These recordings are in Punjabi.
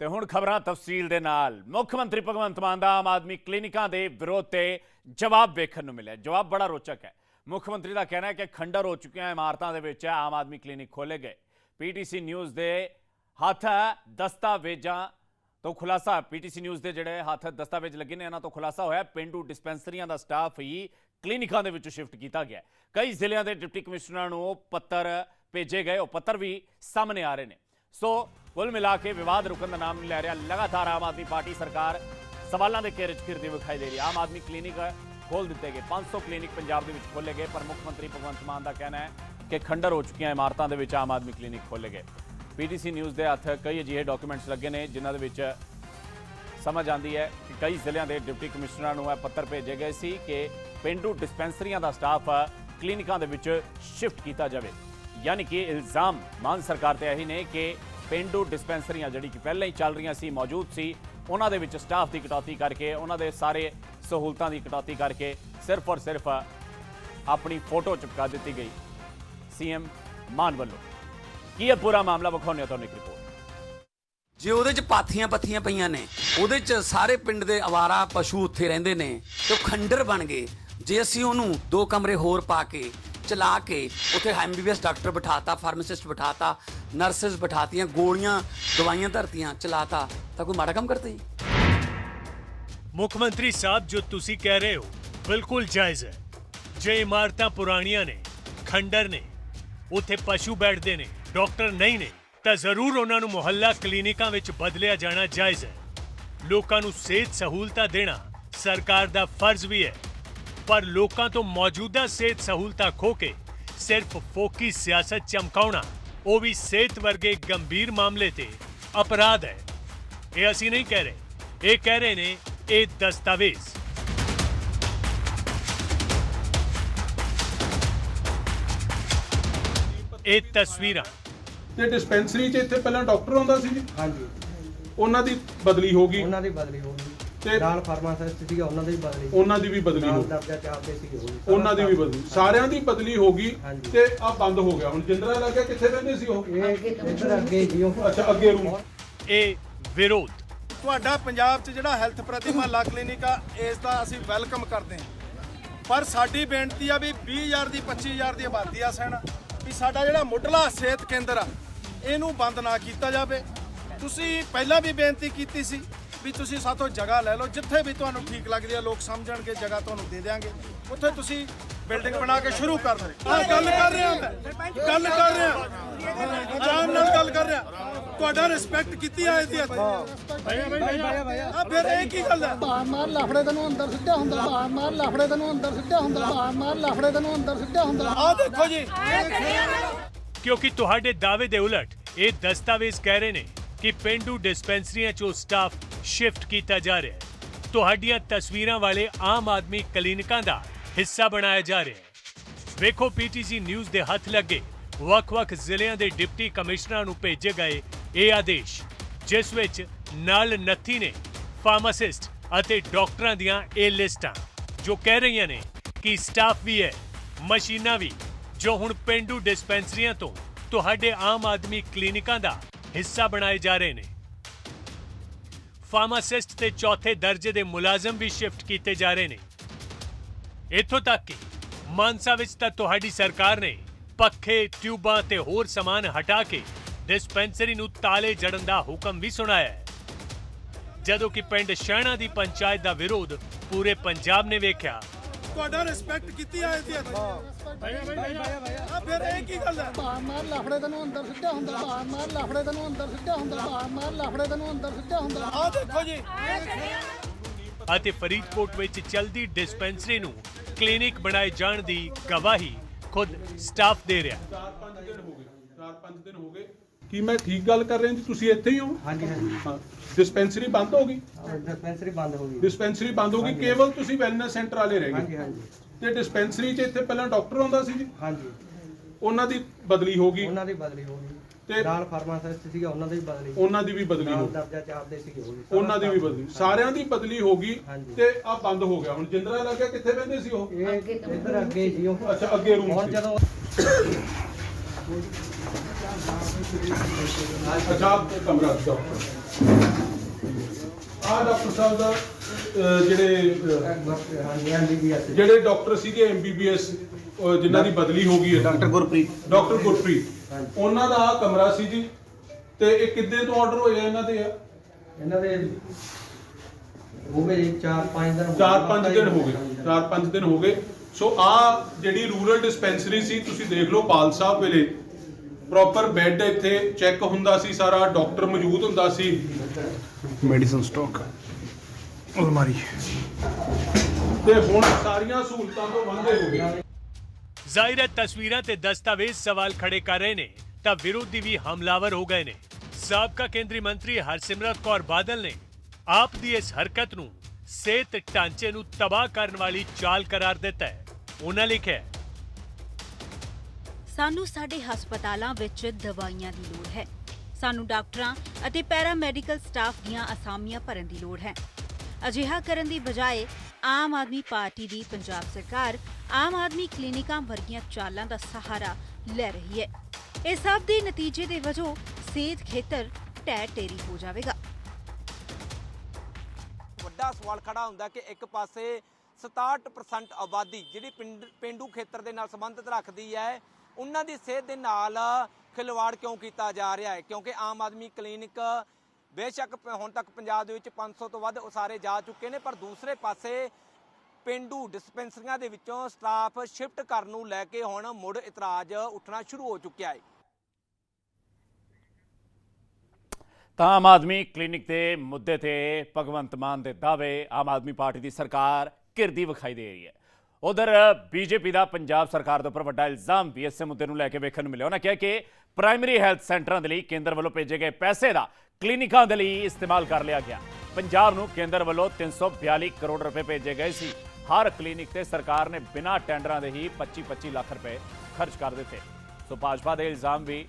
ਤੇ ਹੁਣ ਖਬਰਾਂ ਤਫਸੀਲ ਦੇ ਨਾਲ। ਮੁੱਖ ਮੰਤਰੀ ਭਗਵੰਤ ਮਾਨ ਦਾ ਆਮ ਆਦਮੀ ਕਲੀਨਿਕਾਂ ਦੇ ਵਿਰੋਧ ਤੇ ਜਵਾਬ ਵੇਖਣ ਨੂੰ ਮਿਲਿਆ। ਜਵਾਬ ਬੜਾ ਰੋਚਕ ਹੈ। ਮੁੱਖ ਮੰਤਰੀ ਦਾ ਕਹਿਣਾ ਹੈ ਕਿ ਖੰਡਰ ਹੋ ਚੁੱਕੀਆਂ ਇਮਾਰਤਾਂ ਦੇ ਵਿੱਚ ਆਮ ਆਦਮੀ ਕਲੀਨਿਕ ਖੋਲੇ ਗਏ। ਪੀਟੀਸੀ ਨਿਊਜ਼ ਦੇ ਹੱਥ ਦਸਤਾਵੇਜ਼ਾਂ ਤੋਂ ਖੁਲਾਸਾ, ਪੀਟੀਸੀ ਨਿਊਜ਼ ਦੇ ਜਿਹੜੇ ਹੱਥ ਦਸਤਾਵੇਜ਼ ਲੱਗੇ ਨੇ, ਇਹਨਾਂ ਤੋਂ ਖੁਲਾਸਾ ਹੋਇਆ। ਪਿੰਡੂ ਡਿਸਪੈਂਸਰੀਆਂ ਦਾ ਸਟਾਫ ਹੀ ਕਲੀਨਿਕਾਂ ਦੇ ਵਿੱਚ ਸ਼ਿਫਟ ਕੀਤਾ ਗਿਆ। ਕਈ ਜ਼ਿਲ੍ਹਿਆਂ ਦੇ ਡਿਪਟੀ ਕਮਿਸ਼ਨਰਾਂ ਨੂੰ ਪੱਤਰ ਭੇਜੇ ਗਏ। ਉਹ ਪੱਤਰ ਵੀ ਸਾਹਮਣੇ ਆ ਰਹੇ ਨੇ। ਸੋ ਕੁੱਲ ਮਿਲਾ ਕੇ ਵਿਵਾਦ ਰੁਕਣ ਦਾ ਨਾਮ ਨਹੀਂ ਲੈ ਰਿਹਾ। ਲਗਾਤਾਰ ਆਮ ਆਦਮੀ ਪਾਰਟੀ ਸਰਕਾਰ ਸਵਾਲਾਂ ਦੇ ਘੇਰੇ 'ਚ ਘਿਰਦੀ ਵਿਖਾਈ ਦੇ ਰਹੀ ਹੈ। ਆਮ ਆਦਮੀ ਕਲੀਨਿਕ ਖੋਲ ਦਿੱਤੇ ਗਏ। 500 ਕਲੀਨਿਕ ਪੰਜਾਬ ਦੇ ਵਿੱਚ ਖੋਲੇ ਗਏ। ਪਰ ਮੁੱਖ ਮੰਤਰੀ ਭਗਵੰਤ ਮਾਨ ਦਾ ਕਹਿਣਾ ਹੈ ਕਿ ਖੰਡਰ ਹੋ ਚੁੱਕੀਆਂ ਇਮਾਰਤਾਂ ਦੇ ਵਿੱਚ ਆਮ ਆਦਮੀ ਕਲੀਨਿਕ ਖੋਲੇ ਗਏ। ਪੀਟੀਸੀ ਨਿਊਜ਼ ਦੇ ਹੱਥ ਕਈ ਅਜਿਹੇ ਡਾਕੂਮੈਂਟਸ ਲੱਗੇ ਨੇ, ਜਿਨ੍ਹਾਂ ਦੇ ਵਿੱਚ ਸਮਝ ਆਉਂਦੀ ਹੈ ਕਿ ਕਈ ਜ਼ਿਲ੍ਹਿਆਂ ਦੇ ਡਿਪਟੀ ਕਮਿਸ਼ਨਰਾਂ ਨੂੰ ਇਹ ਪੱਤਰ ਭੇਜੇ ਗਏ ਸੀ ਕਿ ਪਿੰਡੂ ਡਿਸਪੈਂਸਰੀਆਂ ਦਾ ਸਟਾਫ ਕਲੀਨਿਕਾਂ ਦੇ ਵਿੱਚ ਸ਼ਿਫਟ ਕੀਤਾ ਜਾਵੇ। ਯਾਨੀ ਕਿ ਇਲਜ਼ਾਮ ਮਾਨ ਸਰਕਾਰ ਤੇ ਇਹੀ ਨੇ ਕਿ ਪਿੰਡੂ ਡਿਸਪੈਂਸਰੀਆਂ ਜਿਹੜੀ ਕਿ ਪਹਿਲਾਂ ਹੀ ਚੱਲ ਰਹੀਆਂ ਸੀ, ਮੌਜੂਦ ਸੀ, ਉਹਨਾਂ ਦੇ ਵਿੱਚ ਸਟਾਫ ਦੀ ਕਟੌਤੀ ਕਰਕੇ, ਉਹਨਾਂ ਦੇ ਸਾਰੇ ਸਹੂਲਤਾਂ ਦੀ ਕਟੌਤੀ ਕਰਕੇ ਸਿਰਫ ਔਰ ਸਿਰਫ ਆਪਣੀ ਫੋਟੋ ਚਿਪਕਾ ਦਿੱਤੀ ਗਈ। ਸੀਐਮ ਮਾਨ ਵੱਲੋਂ। ਕੀ ਹੈ ਪੂਰਾ ਮਾਮਲਾ ਵਿਖਾਉਂਦੇ ਹਾਂ ਤੁਹਾਨੂੰ ਇੱਕ ਰਿਪੋਰਟ ਜੇ ਉਹਦੇ ਚ ਪਾਥੀਆਂ ਪੱਥੀਆਂ ਪਈਆਂ ਨੇ, ਉਹਦੇ ਚ ਸਾਰੇ ਪਿੰਡ ਦੇ ਆਵਾਰਾ ਪਸ਼ੂ ਉੱਥੇ ਰਹਿੰਦੇ ਨੇ, ਤੇ ਉਹ ਖੰਡਰ ਬਣ ਗਏ। ਜੇ ਅਸੀਂ ਉਹਨੂੰ ਦੋ ਕਮਰੇ ਹੋਰ ਪਾ ਕੇ ਚਲਾ ਕੇ ਉੱਥੇ ਐਮਬੀਬੀਐਸ ਡਾਕਟਰ ਬਿਠਾਤਾ, ਫਾਰਮਾਸਿਸਟ ਬਿਠਾਤਾ, ਨਰਸਸ ਬਿਠਾਤੀਆਂ, ਗੋਲੀਆਂ, ਦਵਾਈਆਂ ਧਰਤੀਆਂ, ਚਲਾਤਾ। ਤਾਂ ਕੋਈ ਮਾੜਾ ਕੰਮ ਕਰਤਾ ਜੀ? ਮੁੱਖ ਮੰਤਰੀ ਸਾਹਿਬ, ਜੋ ਤੁਸੀਂ ਕਹਿ ਰਹੇ ਹੋ, ਬਿਲਕੁਲ ਜਾਇਜ਼ ਹੈ। ਜੇ ਇਮਾਰਤਾਂ ਪੁਰਾਣੀਆਂ ਨੇ, ਖੰਡਰ ਨੇ, ਉੱਥੇ ਪਸ਼ੂ ਬੈਠਦੇ ਨੇ, ਡਾਕਟਰ ਨਹੀਂ ਨੇ, ਤਾਂ ਜ਼ਰੂਰ ਉਹਨਾਂ ਨੂੰ ਮੁਹੱਲਾ ਕਲੀਨਿਕਾਂ ਵਿੱਚ ਬਦਲਿਆ ਜਾਣਾ ਜਾਇਜ਼ ਹੈ। ਲੋਕਾਂ ਨੂੰ ਸਿਹਤ ਸਹੂਲਤਾਂ ਦੇਣਾ ਸਰਕਾਰ ਦਾ ਫਰਜ਼ ਵੀ ਹੈ। ਪਰ ਲੋਕਾਂ ਤੋਂ ਮੌਜੂਦਾ ਸਿਹਤ ਸਹੂਲਤਾਂ ਖੋ ਕੇ ਸਿਰਫ ਫੋਕੀ ਸਿਆਸਤ ਚਮਕਾਉਣਾ ਉਹ ਵੀ ਸਿਹਤ ਵਰਗੇ ਗੰਭੀਰ ਮਾਮਲੇ ਤੇ ਅਪਰਾਧ ਹੈ। ਇਹ ਅਸੀਂ ਨਹੀਂ ਕਹਿ ਰਹੇ ਇਹ ਕਹਿ ਰਹੇ ਨੇ ਇਹ ਦਸਤਾਵੇਜ਼। ਇਹ ਤਸਵੀਰਾਂ। ਤੇ ਡਿਸਪੈਂਸਰੀ 'ਚ ਇੱਥੇ ਪਹਿਲਾਂ ਡਾਕਟਰ ਆਉਂਦਾ ਸੀ ਜੀ? ਹਾਂਜੀ। ਉਹਨਾਂ ਦੀ ਬਦਲੀ ਹੋ ਗਈ। ਉਹਨਾਂ ਦੀ ਬਦਲੀ ਹੋ ਗਈ। ਤੇ- ਨਾਲ ਫਾਰਮਾਸਿਸਟ ਸੀਗਾ ਉਹਨਾਂ ਦੀ ਵੀ ਬਦਲੀ ਉਹਨਾਂ ਦੀ ਵੀ ਬਦਲੀ ਹੋ ਨਾਲ ਗਈ ਦਰਜਾ ਚਾਹਤੇ ਸੀਗੇ ਉਹ ਵੀ। ਉਹਨਾਂ ਦੀ ਵੀ ਬਦਲੀ ਸਾਰਿਆਂ ਦੀ ਬਦਲੀ ਹੋ ਗਈ ਹਾਂਜੀ। ਤੇ ਆ ਬੰਦ ਹੋ ਗਿਆ। ਹੁਣ ਜਿੰਦਰਾ ਲੱਗਿਆ ਕਿੱਥੇ ਰਹਿੰਦੇ ਸੀ ਉਹ? ਇਹ ਇੱਧਰ ਅੱਗੇ ਜੀ ਉਹ। ਅੱਛਾ ਅੱਗੇ ਰੂਮ। ਇਹ ਵਿਰੋਧ। ਤੁਹਾਡਾ ਪੰਜਾਬ 'ਚ ਜਿਹੜਾ ਹੈਲਥ ਪ੍ਰਤੀ ਮਹੱਲਾ ਕਲੀਨਿਕ ਆ ਇਸ ਦਾ ਅਸੀਂ ਵੈਲਕਮ ਕਰਦੇ ਹਾਂ। ਪਰ ਸਾਡੀ ਬੇਨਤੀ ਆ ਵੀ 20000 ਦੀ 25000 ਦੀ ਆਬਾਦੀ ਆ ਸੈਣ ਵੀ ਸਾਡਾ ਜਿਹੜਾ ਮੁੱਢਲਾ ਸਿਹਤ ਕੇਂਦਰ ਆ ਇਹਨੂੰ ਬੰਦ ਨਾ ਕੀਤਾ ਜਾਵੇ। ਤੁਸੀਂ ਪਹਿਲਾਂ ਵੀ ਬੇਨਤੀ ਕੀਤੀ ਸੀ ਵੀ ਤੁਸੀਂ ਸਾਥੋਂ ਜਗ੍ਹਾ ਲੈ ਲਓ ਜਿੱਥੇ ਵੀ ਤੁਹਾਨੂੰ ਠੀਕ ਲੱਗਦੀ ਆ ਲੋਕ ਸਮਝਣਗੇ ਜਗ੍ਹਾ ਤੁਹਾਨੂੰ ਦੇ ਦੇਵਾਂਗੇ ਉੱਥੇ ਤੁਸੀਂ ਬਿਲਡਿੰਗ ਬਣਾ ਕੇ ਸ਼ੁਰੂ ਕਰ ਦਿਓ ਆ ਗੱਲ ਕਰ ਰਿਹਾ ਮੈਂ। ਗੱਲ ਕਰ ਰਿਹਾ। ਆਰਾਮ ਨਾਲ ਗੱਲ ਕਰ ਰਿਹਾ। ਤੁਹਾਡਾ ਰਿਸਪੈਕਟ ਕੀਤੀ ਆ ਇਹਦੀ ਆ ਫਿਰ ਇਹ ਕੀ ਗੱਲ ਹੈ ਬਾਹਰ ਮਾਰ ਲਫੜੇ ਤੈਨੂੰ ਅੰਦਰ ਸਿੱਧਾ ਹੁੰਦਾ ਬਾਹਰ ਮਾਰ ਲਫੜੇ ਤੈਨੂੰ ਅੰਦਰ ਸਿੱਧਾ ਹੁੰਦਾ ਬਾਹਰ ਮਾਰ ਲਫੜੇ ਤੈਨੂੰ ਅੰਦਰ ਸਿੱਧਾ ਹੁੰਦਾ। ਆ ਦੇਖੋ ਜੀ। ਕਿਉਂਕਿ ਤੁਹਾਡੇ ਦਾਅਵੇ ਦੇ ਉਲਟ ਇਹ ਦਸਤਾਵੇਜ਼ ਕਹਿ ਰਹੇ ਨੇ ਕਿ ਪਿੰਡੂ ਡਿਸਪੈਂਸਰੀਆਂ 'ਚੋਂ ਸਟਾਫ ਸ਼ਿਫਟ ਕੀਤਾ ਜਾ ਰਿਹਾ ਹੈ। ਤੁਹਾਡੀਆਂ ਤਸਵੀਰਾਂ ਵਾਲੇ ਆਮ ਆਦਮੀ ਕਲੀਨਿਕਾਂ ਦਾ ਹਿੱਸਾ ਬਣਾਇਆ ਜਾ ਰਿਹਾ ਹੈ। ਵੇਖੋ ਪੀਟੀਸੀ ਨਿਊਜ਼ ਦੇ ਹੱਥ ਲੱਗੇ ਵੱਖ-ਵੱਖ ਜ਼ਿਲ੍ਹਿਆਂ ਦੇ ਡਿਪਟੀ ਕਮਿਸ਼ਨਰਾਂ ਨੂੰ ਭੇਜੇ ਗਏ ਇਹ ਆਦੇਸ਼, ਜਿਸ ਵਿੱਚ ਨਾਲ ਨੱਥੀ ਨੇ ਫਾਰਮਾਸਿਸਟ ਅਤੇ ਡਾਕਟਰਾਂ ਦੀਆਂ ਇਹ ਲਿਸਟਾਂ, ਜੋ ਕਹਿ ਰਹੀਆਂ ਨੇ ਕਿ ਸਟਾਫ ਵੀ ਹੈ, ਮਸ਼ੀਨਾਂ ਵੀ, ਜੋ ਹੁਣ ਪਿੰਡੂ ਡਿਸਪੈਂਸਰੀਆਂ ਤੋਂ ਤੁਹਾਡੇ ਆਮ ਆਦਮੀ ਕਲੀਨਿਕਾਂ ਦਾ ਹਿੱਸਾ ਬਣਾਏ ਜਾ ਰਹੇ ਨੇ। ਫਾਰਮਾਸਿਸਟ ਤੇ ਚੌਥੇ ਦਰਜੇ ਦੇ ਮੁਲਾਜ਼ਮ ਵੀ ਸ਼ਿਫਟ ਕੀਤੇ ਜਾ ਰਹੇ ਨੇ। ਇੱਥੋਂ ਤੱਕ ਕਿ ਮਾਨਸਾ ਵਿੱਚ ਤਾਂ ਤੁਹਾਡੀ ਸਰਕਾਰ ਨੇ ਪੱਖੇ ਟਿਊਬਾਂ ਤੇ ਹੋਰ ਸਮਾਨ ਹਟਾ ਕੇ ਡਿਸਪੈਂਸਰੀ ਨੂੰ ਤਾਲੇ ਜੜਨ ਦਾ ਹੁਕਮ ਵੀ ਸੁਣਾਇਆ ਹੈ। ਜਦੋਂ ਕਿ ਪਿੰਡ ਸ਼ਹਿਣਾ ਦੀ ਪੰਚਾਇਤ ਦਾ ਵਿਰੋਧ ਪੂਰੇ ਪੰਜਾਬ ਨੇ ਵੇਖਿਆ। ਤੁਹਾਡਾ ਰਿਸਪੈਕਟ ਕੀਤੀ ਆ ਇਹਦੀ ਆ ਫਿਰ ਇਹ ਕੀ ਗੱਲ ਹੈ ਬਾਹਰ ਮਾਰ ਲਫੜੇ ਤੈਨੂੰ ਅੰਦਰ ਸਿੱਧਾ ਹੁੰਦਾ ਬਾਹਰ ਮਾਰ ਲਫੜੇ ਤੈਨੂੰ ਅੰਦਰ ਸਿੱਧਾ ਹੁੰਦਾ ਬਾਹਰ ਮਾਰ ਲਫੜੇ ਤੈਨੂੰ ਅੰਦਰ ਸਿੱਧਾ ਹੁੰਦਾ ਆ ਦੇਖੋ ਜੀ ਅਤੇ ਫਰੀਦਕੋਟ ਵਿੱਚ ਚਲਦੀ ਡਿਸਪੈਂਸਰੀ ਨੂੰ ਕਲੀਨਿਕ ਬਣਾਏ ਜਾਣ ਦੀ ਗਵਾਹੀ ਖੁਦ ਸਟਾਫ ਦੇ ਰਿਹਾ। ਚਾਰ ਪੰਜ ਦਿਨ ਹੋ ਗਏ ਚਾਰ ਪੰਜ ਦਿਨ ਹੋ ਗਏ। ਕੀ ਮੈਂ ਠੀਕ ਗੱਲ ਕਰ ਰਿਹਾ ਜੀ? ਤੁਸੀਂ ਇੱਥੇ ਹੀ ਹੋ? ਹਾਂਜੀ ਹਾਂਜੀ। ਡਿਸਪੈਂਸਰੀ ਬੰਦ ਹੋ ਗਈ? ਡਿਸਪੈਂਸਰੀ ਬੰਦ ਹੋ ਗਈ। ਡਿਸਪੈਂਸਰੀ ਬੰਦ ਹੋ ਗਈ। ਕੇਵਲ ਤੁਸੀਂ ਵੈਲਨੈਸ ਸੈਂਟਰ ਵਾਲੇ ਰਹਿ ਹਾਂਜੀ ਗਏ ਹਾਂਜੀ। ਤੇ ਡਿਸਪੈਂਸਰੀ 'ਚ ਇੱਥੇ ਪਹਿਲਾਂ ਡਾਕਟਰ ਆਉਂਦਾ ਸੀ ਜੀ? ਹਾਂਜੀ। ਉਹਨਾਂ ਦੀ ਬਦਲੀ ਹੋ ਗਈ। ਉਹਨਾਂ ਦੀ ਬਦਲੀ ਹੋ ਗਈ। ਤੇ- ਨਾਲ ਫਾਰਮਾਸਿਸਟ ਸੀਗਾ ਉਹਨਾਂ ਦੀ ਵੀ ਬਦਲੀ। ਉਹਨਾਂ ਦੀ ਵੀ ਬਦਲੀ ਹੋ ਨਾਲ ਗਈ। ਦਰਜਾ ਚਾਹਤੇ ਸੀਗੇ ਉਹ ਵੀ। ਉਹਨਾਂ ਦੀ ਵੀ ਬਦਲੀ। ਸਾਰਿਆਂ ਦੀ ਬਦਲੀ ਹੋ ਗਈ ਹਾਂਜੀ। ਤੇ ਆ ਬੰਦ ਹੋ ਗਿਆ। ਹੁਣ ਜਿੰਦਰਾ ਲੱਗਿਆ ਕਿੱਥੇ ਰਹਿੰਦੇ ਸੀ ਉਹ? ਇਹ ਇੱਧਰ ਅੱਗੇ ਜੀ ਉਹ। ਅੱਛਾ ਅੱਗੇ ਰੂਮ ਹੁਣ ਸੀ। ਜਦੋਂ ਅੱਛਾ ਆਹ ਕਮਰਾ ਡਾਕਟਰ ਆ ਡਾਕਟਰ ਸਾਹਿਬ ਦਾ ਅਹ, ਜਿਹੜੇ ਅਹ, ਹਾਂਜੀ ਐਮਬੀਬੀਐਸ ਜਿਹੜੇ ਡਾਕਟਰ ਸੀਗੇ ਐਮਬੀਬੀਐਸ ਜਿਨ੍ਹਾਂ ਦੀ ਬਦਲੀ ਹੋ ਗਈ ਹੈ। ਡਾਕਟਰ ਗੁਰਪ੍ਰੀਤ। ਡਾਕਟਰ ਗੁਰਪ੍ਰੀਤ। ਉਹਨਾਂ ਦਾ ਆਹ ਕਮਰਾ ਸੀ ਜੀ। ਤੇ ਇਹ ਕਿੱਦੇ ਤੋਂ ਆਰਡਰ ਹੋਇਆ ਇਹਨਾਂ ਦੇ ਆ? ਇਹਨਾਂ ਦੇ ਹੋ ਗਏ ਜੀ 4-5 ਦਿਨ ਹੋ ਗਏ। 4-5 ਦਿਨ ਹੋ ਗਏ। ਹਾਂਜੀ, 4-5 ਦਿਨ ਹੋ ਗਏ। ਸੋ ਆ ਜਿਹੜੀ ਰੂਰਲ ਡਿਸਪੈਂਸਰੀ ਸੀ ਤੁਸੀਂ ਦੇਖ ਲਓ ਪਾਲ ਸਾਹਿਬ ਵੇਲੇ। ਪ੍ਰੋਪਰ ਬੈੱਡ ਇੱਥੇ ਚੈੱਕ ਹੁੰਦਾ ਸੀ ਸਾਰਾ ਡਾਕਟਰ ਮੌਜੂਦ ਹੁੰਦਾ ਸੀ। ਮੈਡੀਸਨ ਸਟਾਕ ਅਲਮਾਰੀ। ਤੇ ਹੁਣ ਸਾਰੀਆਂ ਸਹੂਲਤਾਂ ਤੋਂ ਵਾਂਝੇ ਹੋ ਗਏ। ਜ਼ਾਹਿਰ ਹੈ ਤਸਵੀਰਾਂ ਤੇ ਦਸਤਾਵੇਜ਼ ਸਵਾਲ ਖੜੇ ਕਰ ਰਹੇ ਨੇ ਤਾਂ ਵਿਰੋਧੀ ਵੀ ਹਮਲਾਵਰ ਹੋ ਗਏ ਨੇ। ਸਾਬਕਾ ਕੇਂਦਰੀ ਮੰਤਰੀ ਹਰਸਿਮਰਤ ਕੌਰ ਬਾਦਲ ਨੇ ਆਪ ਦੀ ਇਸ ਹਰਕਤ ਨੂੰ ਸਿਹਤ ਢਾਂਚੇ ਨੂੰ ਤਬਾਹ ਕਰਨ ਵਾਲੀ ਚਾਲ ਕਰਾਰ ਦਿੱਤਾ ਹੈ। ਉਹਨਾਂ ਲਿਖਿਆ ਸਾਨੂੰ ਸਾਡੇ ਹਸਪਤਾਲਾਂ ਵਿੱਚ ਦਵਾਈਆਂ ਦੀ ਲੋੜ ਹੈ। ਸਾਨੂੰ ਡਾਕਟਰਾਂ ਅਤੇ ਪੈਰਾਮੈਡੀਕਲ ਸਟਾਫ ਦੀਆਂ ਅਸਾਮੀਆਂ ਭਰਨ ਦੀ ਲੋੜ ਹੈ। ਅਜਿਹਾ ਕਰਨ ਦੀ ਬਜਾਏ ਆਮ ਆਦਮੀ ਪਾਰਟੀ ਦੀ ਪੰਜਾਬ ਸਰਕਾਰ ਆਮ ਆਦਮੀ ਕਲੀਨਿਕਾਂ ਵਰਗੀਆਂ ਚਾਲਾਂ ਦਾ ਸਹਾਰਾ ਲੈ ਰਹੀ ਹੈ। ਇਸ ਸਭ ਦੇ ਨਤੀਜੇ ਦੇ ਵਜੋਂ ਸਿਹਤ ਖੇਤਰ ਢਹਿ ਢੇਰੀ ਹੋ ਜਾਵੇਗਾ। ਵੱਡਾ ਸਵਾਲ ਖੜਾ ਹੁੰਦਾ ਕਿ ਇੱਕ ਪਾਸੇ 67% ਆਬਾਦੀ ਜਿਹੜੀ ਪਿੰਡ ਪਿੰਡੂ ਖੇਤਰ ਦੇ ਨਾਲ ਸੰਬੰਧਿਤ ਰੱਖਦੀ ਹੈ, ਉਹਨਾਂ ਦੀ ਸਿਹਤ ਦੇ ਨਾਲ ਖਿਲਵਾੜ ਕਿਉਂ ਕੀਤਾ ਜਾ ਰਿਹਾ ਹੈ? ਕਿਉਂਕਿ ਆਮ ਆਦਮੀ ਕਲੀਨਿਕ ਬੇਸ਼ੱਕ ਹੁਣ ਤੱਕ ਪੰਜਾਬ ਦੇ ਵਿੱਚ 500 ਤੋਂ ਵੱਧ ਉਸਾਰੇ ਜਾ ਚੁੱਕੇ ਨੇ, ਪਰ ਦੂਸਰੇ ਪਾਸੇ ਪਿੰਡੂ ਡਿਸਪੈਂਸਰੀਆਂ ਦੇ ਵਿੱਚੋਂ ਸਟਾਫ ਸ਼ਿਫਟ ਕਰਨ ਨੂੰ ਲੈ ਕੇ ਹੁਣ ਮੁੜ ਇਤਰਾਜ਼ ਉੱਠਣਾ ਸ਼ੁਰੂ ਹੋ ਚੁੱਕਿਆ ਹੈ। ਤਾਂ ਆਮ ਆਦਮੀ ਕਲੀਨਿਕ ਦੇ ਮੁੱਦੇ ਤੇ ਭਗਵੰਤ ਮਾਨ ਦੇ ਦਾਅਵੇ ਆਮ ਆਦਮੀ ਪਾਰਟੀ ਦੀ ਸਰਕਾਰ ਘਿਰਦੀ ਵਿਖਾਈ ਦੇ ਰਹੀ ਹੈ। ਉਧਰ ਬੀਜੇਪੀ ਦਾ ਪੰਜਾਬ ਸਰਕਾਰ ਦੇ ਉੱਪਰ ਵੱਡਾ ਇਲਜ਼ਾਮ ਵੀ ਇਸੇ ਮੁੱਦੇ ਨੂੰ ਲੈ ਕੇ ਵੇਖਣ ਨੂੰ ਮਿਲਿਆ। ਉਹਨਾਂ ਕਿਹਾ ਕਿ ਪ੍ਰਾਇਮਰੀ ਹੈਲਥ ਸੈਂਟਰਾਂ ਦੇ ਲਈ ਕੇਂਦਰ ਵੱਲੋਂ ਭੇਜੇ ਗਏ ਪੈਸੇ ਦਾ ਕਲੀਨਿਕਾਂ ਦੇ ਲਈ ਇਸਤੇਮਾਲ ਕਰ ਲਿਆ ਗਿਆ। ਪੰਜਾਬ ਨੂੰ ਕੇਂਦਰ ਵੱਲੋਂ 342 ਕਰੋੜ ਰੁਪਏ ਭੇਜੇ ਗਏ ਸੀ। ਹਰ ਕਲੀਨਿਕ ਤੇ ਸਰਕਾਰ ਨੇ ਬਿਨਾਂ ਟੈਂਡਰਾਂ ਦੇ ਹੀ 25-25 ਲੱਖ ਰੁਪਏ ਖਰਚ ਕਰ ਦਿੱਤੇ। ਸੋ ਭਾਜਪਾ ਦੇ ਇਲਜ਼ਾਮ ਵੀ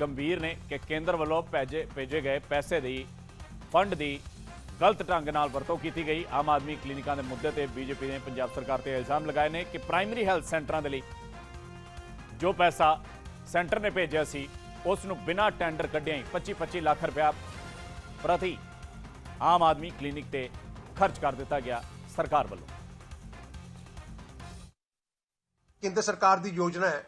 ਗੰਭੀਰ ਨੇ ਕਿ ਕੇਂਦਰ ਵੱਲੋਂ ਭੇਜੇ ਭੇਜੇ ਗਏ ਪੈਸੇ ਦੀ ਫੰਡ ਦੀ ਗਲਤ ਢੰਗ ਨਾਲ ਵਰਤੋਂ ਕੀਤੀ ਗਈ। ਆਮ ਆਦਮੀ ਕਲੀਨਿਕਾਂ ਦੇ ਮੁੱਦੇ ਤੇ ਬੀਜੇਪੀ ਨੇ ਪੰਜਾਬ ਸਰਕਾਰ ਤੇ ਇਲਜ਼ਾਮ ਲਗਾਏ ਨੇ ਕਿ ਪ੍ਰਾਇਮਰੀ ਹੈਲਥ ਸੈਂਟਰਾਂ ਦੇ ਲਈ ਜੋ ਪੈਸਾ ਸੈਂਟਰ ਨੇ ਭੇਜਿਆ ਸੀ, ਉਸ ਨੂੰ ਬਿਨਾਂ ਟੈਂਡਰ ਕੱਢਿਆ ਹੀ 25-25 ਲੱਖ ਰੁਪਇਆ ਪ੍ਰਤੀ ਆਮ ਆਦਮੀ ਕਲੀਨਿਕ ਤੇ ਖਰਚ ਕਰ ਦਿੱਤਾ ਗਿਆ ਸਰਕਾਰ ਵੱਲੋਂ। ਕੇਂਦਰ ਸਰਕਾਰ ਦੀ ਯੋਜਨਾ ਹੈ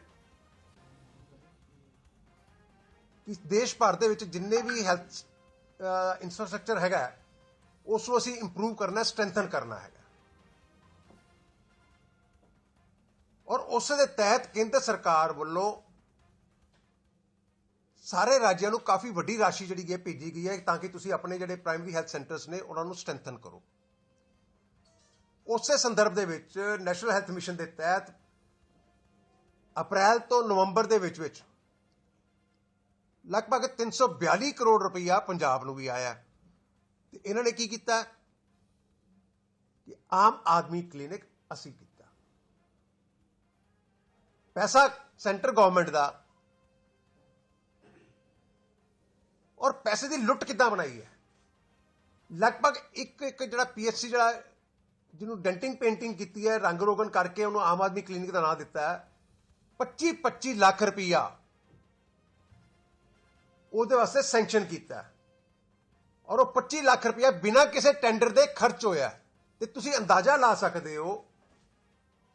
ਕਿ ਦੇਸ਼ ਭਰ ਦੇ ਵਿੱਚ ਜਿੰਨੇ ਵੀ ਹੈਲਥ ਇਨਫਰਾਸਟ੍ਰਕਚਰ ਹੈਗਾ ਉਸ ਨੂੰ ਅਸੀਂ ਇੰਪਰੂਵ ਕਰਨਾ ਸਟਰੈਂਥਨ ਕਰਨਾ ਹੈਗਾ ਔਰ ਉਸ ਦੇ ਤਹਿਤ ਕੇਂਦਰ ਸਰਕਾਰ ਵੱਲੋਂ ਸਾਰੇ ਰਾਜਾਂ ਨੂੰ ਕਾਫੀ ਵੱਡੀ ਰਾਸ਼ੀ ਜਿਹੜੀ ਹੈ ਭੇਜੀ ਗਈ ਹੈ ਤਾਂ ਕਿ ਤੁਸੀਂ ਆਪਣੇ ਜਿਹੜੇ ਪ੍ਰਾਇਮਰੀ ਹੈਲਥ ਸੈਂਟਰਸ ਨੇ, ਉਹਨਾਂ ਨੂੰ ਸਟਰੈਂਥਨ ਕਰੋ ਉਸੇ ਸੰਦਰਭ ਦੇ ਵਿੱਚ ਨੈਸ਼ਨਲ ਹੈਲਥ ਮਿਸ਼ਨ ਦੇ ਤਹਿਤ ਅਪ੍ਰੈਲ ਤੋਂ ਨਵੰਬਰ ਦੇ ਵਿੱਚ ਵਿੱਚ ਲਗਭਗ 342 ਕਰੋੜ ਰੁਪਈਆ ਪੰਜਾਬ ਨੂੰ ਵੀ ਆਇਆ ਹੈ। ਤੇ ਇਹਨਾਂ ਨੇ ਕੀ ਕੀਤਾ? ਕਿ ਆਮ ਆਦਮੀ ਕਲੀਨਿਕ ਅਸੀਂ ਕੀਤਾ। ਪੈਸਾ ਸੈਂਟਰ ਗਵਰਨਮੈਂਟ ਦਾ। ਔਰ ਪੈਸੇ ਦੀ ਲੁੱਟ ਕਿੱਦਾਂ ਬਣਾਈ ਹੈ? ਲਗਭਗ ਇੱਕ ਇੱਕ ਜਿਹੜਾ ਪੀਐਚਸੀ ਜਿਹੜਾ ਜਿਹਨੂੰ ਡੈਂਟਿੰਗ ਪੇਂਟਿੰਗ ਕੀਤੀ ਹੈ, ਰੰਗ ਰੋਗਨ ਕਰਕੇ ਉਹਨੂੰ ਆਮ ਆਦਮੀ ਕਲੀਨਿਕ ਦਾ ਨਾਮ ਦਿੱਤਾ ਹੈ। 25 25 ਲੱਖ ਰੁਪਈਆ ਉਹਦੇ ਵਾਸਤੇ ਸੈਂਕਸ਼ਨ ਕੀਤਾ ਹੈ। ਔਰ ਉਹ 25 ਲੱਖ ਰੁਪਇਆ ਬਿਨਾਂ ਕਿਸੇ ਟੈਂਡਰ ਦੇ ਖਰਚ ਹੋਇਆ ਹੈ। ਤੇ ਤੁਸੀਂ ਅੰਦਾਜ਼ਾ ਲਾ ਸਕਦੇ ਹੋ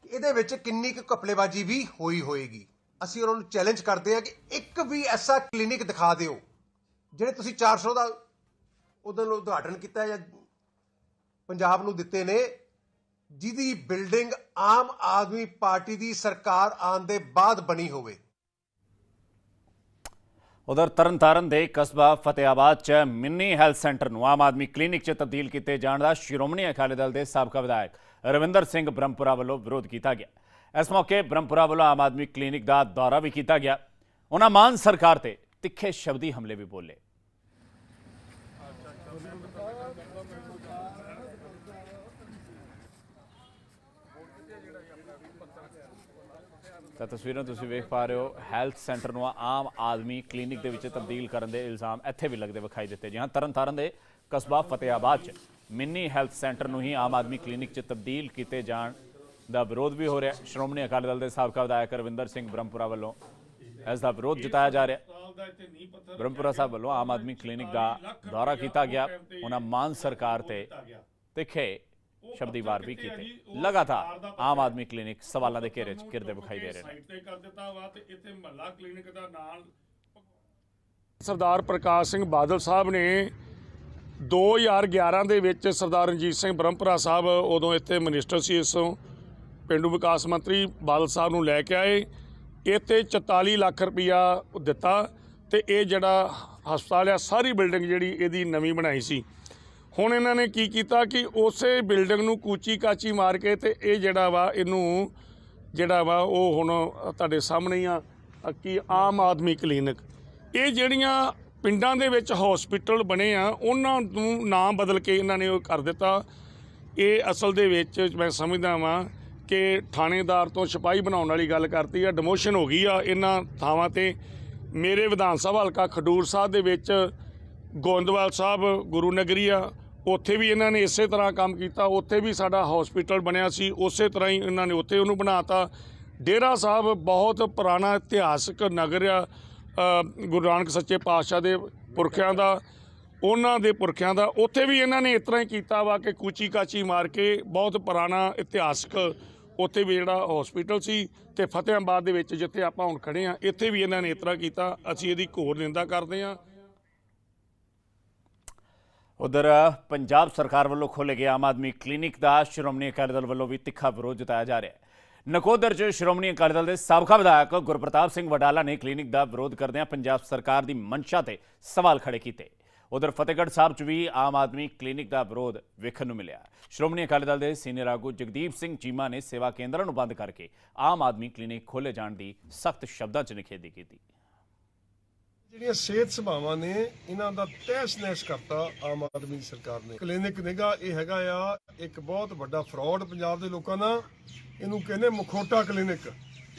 ਕਿ ਇਹਦੇ ਵਿੱਚ ਕਿੰਨੀ ਕੁ ਕਪਲੇਬਾਜ਼ੀ ਵੀ ਹੋਈ ਹੋਏਗੀ ਅਸੀਂ ਉਹਨਾਂ ਨੂੰ ਚੈਲੰਜ ਕਰਦੇ ਹਾਂ ਕਿ ਇੱਕ ਵੀ ਐਸਾ ਕਲੀਨਿਕ ਦਿਖਾ ਦਿਓ, ਜਿਹੜੇ ਤੁਸੀਂ 400 ਦਾ ਉਹਦਾ ਉਦਘਾਟਨ ਕੀਤਾ ਜਾਂ ਪੰਜਾਬ ਨੂੰ ਦਿੱਤੇ ਨੇ, ਜਿਹਦੀ ਬਿਲਡਿੰਗ ਆਮ ਆਦਮੀ ਪਾਰਟੀ ਦੀ ਸਰਕਾਰ ਆਉਣ ਦੇ ਬਾਅਦ ਬਣੀ ਹੋਵੇ ਉਧਰ ਤਰਨਤਾਰਨ ਦੇ ਕਸਬਾ ਫਤਿਆਬਾਦ 'ਚ ਮਿੰਨੀ ਹੈਲਥ ਸੈਂਟਰ ਨੂੰ ਆਮ ਆਦਮੀ ਕਲੀਨਿਕ 'ਚ ਤਬਦੀਲ ਕੀਤੇ ਜਾਣ ਦਾ ਸ਼੍ਰੋਮਣੀ ਅਕਾਲੀ ਦਲ ਦੇ ਸਾਬਕਾ ਵਿਧਾਇਕ ਰਵਿੰਦਰ ਸਿੰਘ ਬ੍ਰਹਮਪੁਰਾ ਵੱਲੋਂ ਵਿਰੋਧ ਕੀਤਾ ਗਿਆ। ਇਸ ਮੌਕੇ ਬ੍ਰਹਮਪੁਰਾ ਵੱਲੋਂ ਆਮ ਆਦਮੀ ਕਲੀਨਿਕ ਦਾ ਦੌਰਾ ਵੀ ਕੀਤਾ ਗਿਆ। ਉਹਨਾਂ ਮਾਨ ਸਰਕਾਰ ਤੇ ਤਿੱਖੇ ਸ਼ਬਦੀ ਹਮਲੇ ਵੀ ਬੋਲੇ। ਤਾਂ ਤਸਵੀਰਾਂ ਤੁਸੀਂ ਵੇਖ ਪਾ ਰਹੇ ਹੋ, ਹੈਲਥ ਸੈਂਟਰ ਨੂੰ ਆਮ ਆਦਮੀ ਕਲੀਨਿਕ ਦੇ ਵਿੱਚ ਤਬਦੀਲ ਕਰਨ ਦੇ ਇਲਜ਼ਾਮ ਇੱਥੇ ਵੀ ਲੱਗਦੇ ਵਿਖਾਈ ਦਿੱਤੇ ਜਿਹਾਂ ਤਰਨਤਾਰਨ ਦੇ ਕਸਬਾ ਫਤਿਆਬਾਦ 'ਚ ਮਿੰਨੀ ਹੈਲਥ ਸੈਂਟਰ ਨੂੰ ਹੀ ਆਮ ਆਦਮੀ ਕਲੀਨਿਕ 'ਚ ਤਬਦੀਲ ਕੀਤੇ ਜਾਣ ਦਾ ਵਿਰੋਧ ਵੀ ਹੋ ਰਿਹਾ। ਸ਼੍ਰੋਮਣੀ ਅਕਾਲੀ ਦਲ ਦੇ ਸਾਬਕਾ ਵਿਧਾਇਕ ਰਵਿੰਦਰ ਸਿੰਘ ਬ੍ਰਹਮਪੁਰਾ ਵੱਲੋਂ ਇਸ ਦਾ ਵਿਰੋਧ ਜਤਾਇਆ ਜਾ ਰਿਹਾ। ਬ੍ਰਹਮਪੁਰਾ ਸਾਹਿਬ ਵੱਲੋਂ ਆਮ ਆਦਮੀ ਕਲੀਨਿਕ ਦਾ ਦੌਰਾ ਕੀਤਾ ਗਿਆ। ਉਹਨਾਂ ਮਾਨ ਸਰਕਾਰ ਤੇ ਤਿੱਖੇ ਸ਼ਬਦੀ ਵਾਰ ਵੀ ਕੀਤੇ। ਲਗਾਤਾਰ। ਆਮ ਆਦਮੀ ਕਲੀਨਿਕ ਸਵਾਲਾਂ ਦੇ ਘੇਰੇ 'ਚ ਘਿਰਦੇ ਵਿਖਾਈ ਦੇ ਰਹੇ ਨੇ। ਤੇ ਕਰ ਦਿੱਤਾ ਵਾ ਤੇ ਇੱਥੇ ਮਹੱਲਾ ਕਲੀਨਿਕ ਦਾ ਨਾਲ ਸਰਦਾਰ ਪ੍ਰਕਾਸ਼ ਸਿੰਘ ਬਾਦਲ ਸਾਹਿਬ ਨੇ 2011 ਦੇ ਵਿੱਚ ਸਰਦਾਰ ਰਣਜੀਤ ਸਿੰਘ ਬ੍ਰਹਮਪੁਰਾ ਸਾਹਿਬ ਉਦੋਂ ਇੱਥੇ ਮਿਨਿਸਟਰ ਸੀ ਇਸ ਤੋਂ ਪਿੰਡੂ ਵਿਕਾਸ ਮੰਤਰੀ ਬਾਦਲ ਸਾਹਿਬ ਨੂੰ ਲੈ ਕੇ ਆਏ। ਇੱਥੇ 44 ਲੱਖ ਰੁਪਇਆ ਦਿੱਤਾ ਤੇ ਇਹ ਜਿਹੜਾ ਹਸਪਤਾਲ ਆ ਸਾਰੀ ਬਿਲਡਿੰਗ ਜਿਹੜੀ ਇਹਦੀ ਨਵੀਂ ਬਣਾਈ ਸੀ। ਹੁਣ ਇਹਨਾਂ ਨੇ ਕੀ ਕੀਤਾ ਕਿ ਉਸੇ ਬਿਲਡਿੰਗ ਨੂੰ ਕੂਚੀ ਕਾਚੀ ਮਾਰ ਕੇ ਤੇ ਇਹ ਜਿਹੜਾ ਵਾ, ਇਹਨੂੰ ਜਿਹੜਾ ਵਾ, ਉਹ ਹੁਣ ਤੁਹਾਡੇ ਸਾਹਮਣੇ ਆ ਕਿ ਆਮ ਆਦਮੀ ਕਲੀਨਿਕ। ਇਹ ਜਿਹੜੀਆਂ ਪਿੰਡਾਂ ਦੇ ਵਿੱਚ ਹਸਪੀਟਲ ਬਣੇ ਆ, ਉਹਨਾਂ ਨੂੰ ਨਾਮ ਬਦਲ ਕੇ ਇਹਨਾਂ ਨੇ ਉਹ ਕਰ ਦਿੱਤਾ। ਇਹ ਅਸਲ ਦੇ ਵਿੱਚ ਮੈਂ ਸਮਝਦਾ ਵਾਂ ਕਿ ਥਾਣੇਦਾਰ ਤੋਂ ਸਿਪਾਹੀ ਬਣਾਉਣ ਵਾਲੀ ਗੱਲ ਕਰਤੀ ਆ ਡਿਮੋਸ਼ਨ ਹੋ ਗਈ ਆ ਇਹਨਾਂ ਥਾਵਾਂ ਤੇ। ਮੇਰੇ ਵਿਧਾਨ ਸਭਾ ਹਲਕਾ ਖਡੂਰ ਸਾਹਿਬ ਦੇ ਵਿੱਚ ਗੋਇੰਦਵਾਲ ਸਾਹਿਬ ਗੁਰੂ ਨਗਰੀ ਆ ਉੱਥੇ ਵੀ ਇਹਨਾਂ ਨੇ ਇਸੇ ਤਰ੍ਹਾਂ ਕੰਮ ਕੀਤਾ, ਉੱਥੇ ਵੀ ਸਾਡਾ ਹਸਪੀਟਲ ਬਣਿਆ ਸੀ, ਉਸੇ ਤਰ੍ਹਾਂ ਹੀ ਇਹਨਾਂ ਨੇ ਉੱਥੇ ਉਹਨੂੰ ਬਣਾਤਾ। ਡੇਰਾ ਸਾਹਿਬ ਬਹੁਤ ਪੁਰਾਣਾ ਇਤਿਹਾਸਕ ਨਗਰ ਆ ਗੁਰੂ ਨਾਨਕ ਸੱਚੇ ਪਾਤਸ਼ਾਹ ਦੇ ਪੁਰਖਿਆਂ ਦਾ, ਉਹਨਾਂ ਦੇ ਪੁਰਖਿਆਂ ਦਾ। ਉੱਥੇ ਵੀ ਇਹਨਾਂ ਨੇ ਇਸ ਤਰ੍ਹਾਂ ਹੀ ਕੀਤਾ ਵਾ ਕਿ ਕੂਚੀ ਕਾਚੀ ਮਾਰ ਕੇ ਬਹੁਤ ਪੁਰਾਣਾ ਇਤਿਹਾਸਕ ਉੱਥੇ ਵੀ ਜਿਹੜਾ ਹਸਪੀਟਲ ਸੀ ਤੇ ਫਤਿਹਾਬਾਦ ਦੇ ਵਿੱਚ ਜਿੱਥੇ ਆਪਾਂ ਹੁਣ ਖੜੇ ਆ ਇੱਥੇ ਵੀ ਇਹਨਾਂ ਨੇ ਇਸ ਤਰ੍ਹਾਂ ਕੀਤਾ। ਅਸੀਂ ਇਹਦੀ ਘੋਰ ਨਿੰਦਾ ਕਰਦੇ ਆ ਉਧਰ ਪੰਜਾਬ ਸਰਕਾਰ ਵੱਲੋਂ ਖੋਲ੍ਹੇ ਗਏ ਆਮ ਆਦਮੀ ਕਲੀਨਿਕ ਦਾ ਸ਼੍ਰੋਮਣੀ ਅਕਾਲੀ ਦਲ ਵੱਲੋਂ ਵੀ ਤਿੱਖਾ ਵਿਰੋਧ ਜਤਾਇਆ ਜਾ ਰਿਹਾ ਹੈ। ਨਕੋਦਰ 'ਚ ਸ਼੍ਰੋਮਣੀ ਅਕਾਲੀ ਦਲ ਦੇ ਸਾਬਕਾ ਵਿਧਾਇਕ ਗੁਰਪ੍ਰਤਾਪ ਸਿੰਘ ਵਡਾਲਾ ਨੇ ਕਲੀਨਿਕ ਦਾ ਵਿਰੋਧ ਕਰਦਿਆਂ ਪੰਜਾਬ ਸਰਕਾਰ ਦੀ ਮਨਸ਼ਾ ਤੇ ਸਵਾਲ ਖੜੇ ਕੀਤੇ। ਉਧਰ ਫਤਿਹਗੜ੍ਹ ਸਾਹਿਬ 'ਚ ਵੀ ਆਮ ਆਦਮੀ ਕਲੀਨਿਕ ਦਾ ਵਿਰੋਧ ਵੇਖਣ ਨੂੰ ਮਿਲਿਆ। ਸ਼੍ਰੋਮਣੀ ਅਕਾਲੀ ਦਲ ਦੇ ਸੀਨੀਅਰ ਆਗੂ ਜਗਦੀਪ ਸਿੰਘ ਚੀਮਾ ਨੇ ਸੇਵਾ ਕੇਂਦਰਾਂ ਨੂੰ ਬੰਦ ਕਰਕੇ ਆਮ ਆਦਮੀ ਕਲੀਨਿਕ ਖੋਲ੍ਹੇ ਜਾਣ ਦੀ ਸਖਤ ਸ਼ਬਦਾਂ 'ਚ ਨਿਖੇਧੀ ਕੀਤੀ। ਜਿਹੜੀਆਂ ਸਿਹਤ ਸਭਾਵਾਂ ਨੇ, ਇਹਨਾਂ ਦਾ ਤਹਿਸ ਨਹਿਸ ਕਰਤਾ ਆਮ ਆਦਮੀ ਸਰਕਾਰ ਨੇ। ਕਲੀਨਿਕ ਨਿਗਾ ਇਹ ਹੈਗਾ ਆ, ਇੱਕ ਬਹੁਤ ਵੱਡਾ ਫਰਾਡ ਪੰਜਾਬ ਦੇ ਲੋਕਾਂ ਦਾ। ਇਹਨੂੰ ਕਹਿੰਦੇ ਮਖੋਟਾ ਕਲੀਨਿਕ,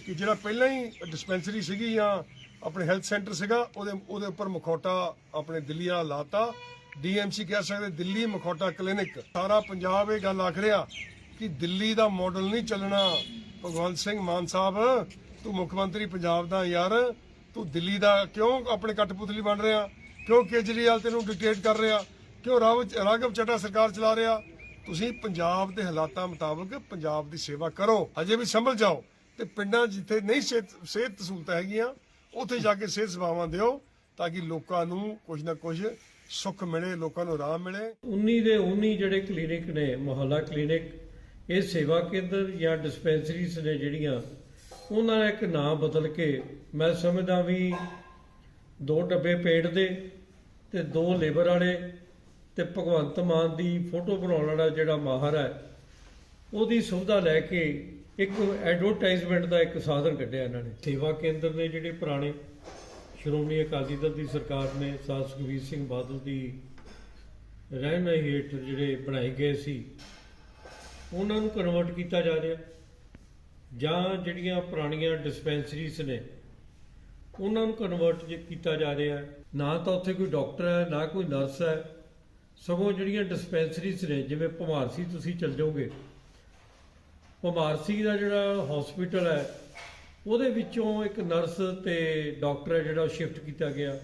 ਕਿ ਜਿਹੜਾ ਪਹਿਲਾਂ ਹੀ ਡਿਸਪੈਂਸਰੀ ਸੀਗੀ ਜਾਂ ਆਪਣੇ ਹੈਲਥ ਸੈਂਟਰ ਸੀਗਾ, ਉਹਦੇ ਉਹਦੇ ਉੱਪਰ ਮਖੋਟਾ ਆਪਣੇ ਦਿੱਲੀ ਵਾਲਾ ਲਾਤਾ। ਡੀਐਮਸੀ ਕਹਿ ਸਕਦੇ, ਦਿੱਲੀ ਮਖੋਟਾ ਕਲੀਨਿਕ। ਸਾਰਾ ਪੰਜਾਬ ਇਹ ਗੱਲ ਆਖ ਰਿਹਾ ਕਿ ਦਿੱਲੀ ਦਾ ਮਾਡਲ ਨਹੀਂ ਚੱਲਣਾ। ਭਗਵੰਤ ਸਿੰਘ ਮਾਨ ਸਾਹਿਬ, ਤੂੰ ਮੁੱਖ ਮੰਤਰੀ ਪੰਜਾਬ ਦਾ ਯਾਰ। ਤੂੰ ਦਿੱਲੀ ਦਾ ਕਿਉਂ ਆਪਣੇ ਕਠਪੁਤਲੀ ਬਣ ਰਿਹਾ? ਕਿਉਂ ਕੇਜਰੀਵਾਲ ਤੈਨੂੰ ਡਿਕਟੇਟ ਕਰ ਰਿਹਾ? ਕਿਉਂ ਰਾਘਵ ਚੱਡਾ ਸਰਕਾਰ ਚਲਾ ਰਿਹਾ? ਤੁਸੀਂ ਪੰਜਾਬ ਦੇ ਹਾਲਾਤਾਂ ਮੁਤਾਬਕ ਪੰਜਾਬ ਦੀ ਸੇਵਾ ਕਰੋ। ਅਜੇ ਵੀ ਸੰਭਲ ਜਾਓ। ਤੇ ਪਿੰਡਾਂ ਜਿੱਥੇ ਨਹੀਂ ਸਿਹਤ ਸਹੂਲਤਾਂ ਹੈਗੀਆਂ, ਉੱਥੇ ਜਾ ਕੇ ਸਿਹਤ ਸੇਵਾਵਾਂ ਦਿਓ ਤਾਂ ਕਿ ਲੋਕਾਂ ਨੂੰ ਕੁਝ ਨਾ ਕੁਝ ਸੁੱਖ ਮਿਲੇ, ਲੋਕਾਂ ਨੂੰ ਆਰਾਮ ਮਿਲੇ। 19 ਦੇ 19 ਜਿਹੜੇ ਕਲੀਨਿਕ ਨੇ, ਮੁਹੱਲਾ ਕਲੀਨਿਕ ਇਹ ਸੇਵਾ ਕੇਂਦਰ ਜਾਂ ਡਿਸਪੈਂਸਰੀਜ਼ ਨੇ ਜਿਹੜੀਆਂ ਉਹਨਾਂ ਦਾ ਇੱਕ ਨਾਂ ਬਦਲ ਕੇ ਮੈਂ ਸਮਝਦਾ ਵੀ ਦੋ ਡੱਬੇ ਪੇਟ ਦੇ ਤੇ ਦੋ ਲੇਬਰ ਵਾਲੇ ਤੇ ਭਗਵੰਤ ਮਾਨ ਦੀ ਫੋਟੋ ਬਣਾਉਣ ਵਾਲਾ ਜਿਹੜਾ ਮਾਹਰ ਹੈ, ਉਹਦੀ ਸੁਵਿਧਾ ਲੈ ਕੇ ਇੱਕ ਐਡਵਰਟਾਈਜ਼ਮੈਂਟ ਦਾ ਇੱਕ ਸਾਧਨ ਕੱਢਿਆ ਇਹਨਾਂ ਨੇ। ਸੇਵਾ ਕੇਂਦਰ ਨੇ ਜਿਹੜੇ ਪੁਰਾਣੇ ਸ਼੍ਰੋਮਣੀ ਅਕਾਲੀ ਦਲ ਦੀ ਸਰਕਾਰ ਨੇ ਸਾਧ ਸੁਖਬੀਰ ਸਿੰਘ ਬਾਦਲ ਦੀ ਰਹਿਨਮਾਈ ਹੇਠ ਜਿਹੜੇ ਬਣਾਏ ਗਏ ਸੀ, ਉਹਨਾਂ ਨੂੰ ਕਨਵਰਟ ਕੀਤਾ ਜਾ ਰਿਹਾ। ਜਾਂ ਜਿਹੜੀਆਂ ਪੁਰਾਣੀਆਂ ਡਿਸਪੈਂਸਰੀਜ਼ ਨੇ, ਉਹਨਾਂ ਨੂੰ ਕਨਵਰਟ ਕੀਤਾ ਜਾ ਰਿਹਾ ਨਾ ਤਾਂ ਉੱਥੇ ਕੋਈ ਡਾਕਟਰ ਹੈ, ਨਾ ਕੋਈ ਨਰਸ ਹੈ, ਸਗੋਂ ਜਿਹੜੀਆਂ ਡਿਸਪੈਂਸਰੀਜ਼ ਨੇ, ਜਿਵੇਂ ਭਮਾਰਸੀ ਤੁਸੀਂ ਚੱਲ ਜਾਓਗੇ ਭਮਾਰਸੀ ਦਾ ਜਿਹੜਾ ਹਸਪੀਟਲ ਹੈ, ਉਹਦੇ ਵਿੱਚੋਂ ਇੱਕ ਨਰਸ ਤੇ ਡਾਕਟਰ ਹੈ ਜਿਹੜਾ ਸ਼ਿਫਟ ਕੀਤਾ ਗਿਆ।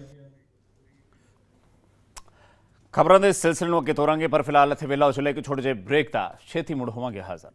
ਖਬਰਾਂ ਦੇ ਸਿਲਸਿਲੇ ਨੂੰ ਅੱਗੇ ਤੋਰਾਂਗੇ, ਪਰ ਫਿਲਹਾਲ ਇੱਥੇ ਵੇਲਾ ਉਸ ਚੁੱਲਿਆ ਇੱਕ ਛੋਟੇ ਜਿਹੇ ਬ੍ਰੇਕ ਦਾ, ਛੇਤੀ ਮੁੜ ਹੋਵਾਂਗੇ ਹਾਜ਼ਰ।